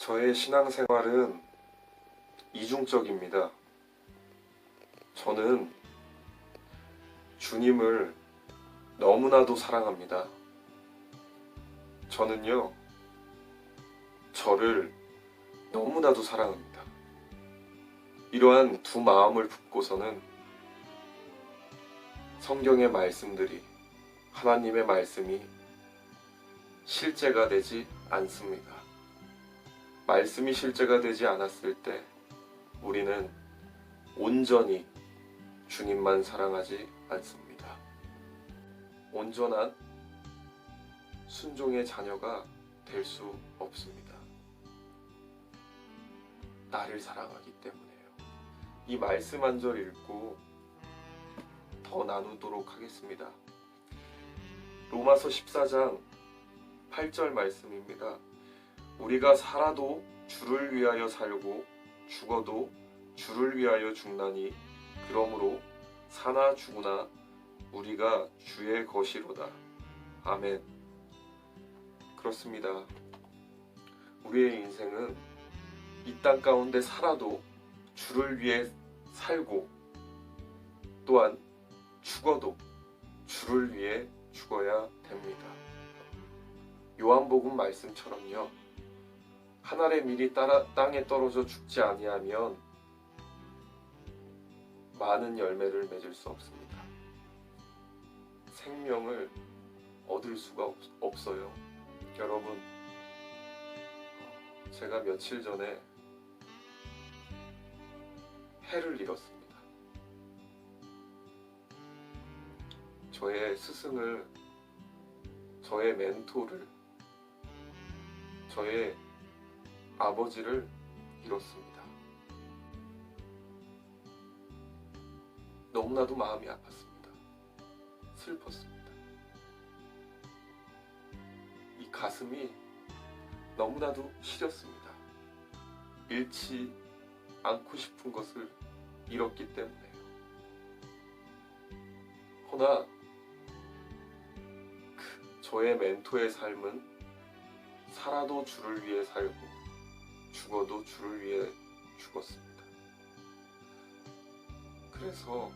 저의 신앙생활은 이중적입니다. 저는 주님을 너무나도 사랑합니다. 저는요, 저를 너무나도 사랑합니다. 이러한 두 마음을 품고서는 성경의 말씀들이, 하나님의 말씀이 실제가 되지 않습니다. 말씀이 실제가 되지 않았을 때 우리는 온전히 주님만 사랑하지 않습니다. 온전한 순종의 자녀가 될 수 없습니다. 나를 사랑하기 때문에요. 이 말씀 한 절 읽고 더 나누도록 하겠습니다. 로마서 14장 8절 말씀입니다. 우리가 살아도 주를 위하여 살고 죽어도 주를 위하여 죽나니 그러므로 사나 죽으나 우리가 주의 것이로다. 아멘. 그렇습니다. 우리의 인생은 이 땅 가운데 살아도 주를 위해 살고 또한 죽어도 주를 위해 죽어야 됩니다. 요한복음 말씀처럼요. 한 알의 밀이 따라, 땅에 떨어져 죽지 아니하면 많은 열매를 맺을 수 없습니다. 생명을 얻을 수가 없, 없어요. 여러분, 제가 며칠 전에 해를 잃었습니다. 저의 스승을, 저의 멘토를, 저의 아버지를 잃었습니다. 너무나도 마음이 아팠습니다. 슬펐습니다. 이 가슴이 너무나도 시렸습니다. 잃지 않고 싶은 것을 잃었기 때문에요. 허나 그 저의 멘토의 삶은 살아도 주를 위해 살고 죽어도 주를 위해 죽었습니다. 그래서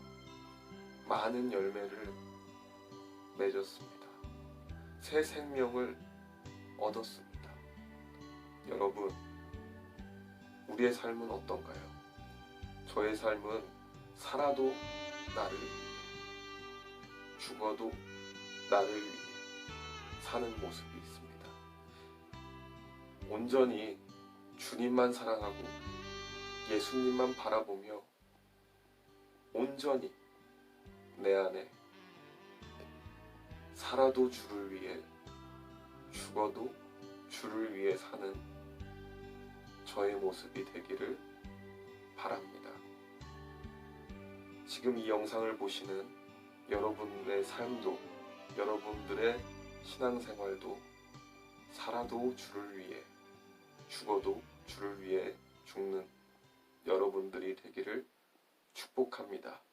많은 열매를 맺었습니다. 새 생명을 얻었습니다. 여러분, 우리의 삶은 어떤가요? 저의 삶은 살아도 나를 위해, 죽어도 나를 위해 사는 모습이 있습니다. 온전히 주님만 사랑하고 예수님만 바라보며 온전히 내 안에 살아도 주를 위해 죽어도 주를 위해 사는 저의 모습이 되기를 바랍니다. 지금 이 영상을 보시는 여러분의 삶도 여러분들의 신앙생활도 살아도 주를 위해 죽어도 주를 위해 죽는 여러분들이 되기를 축복합니다.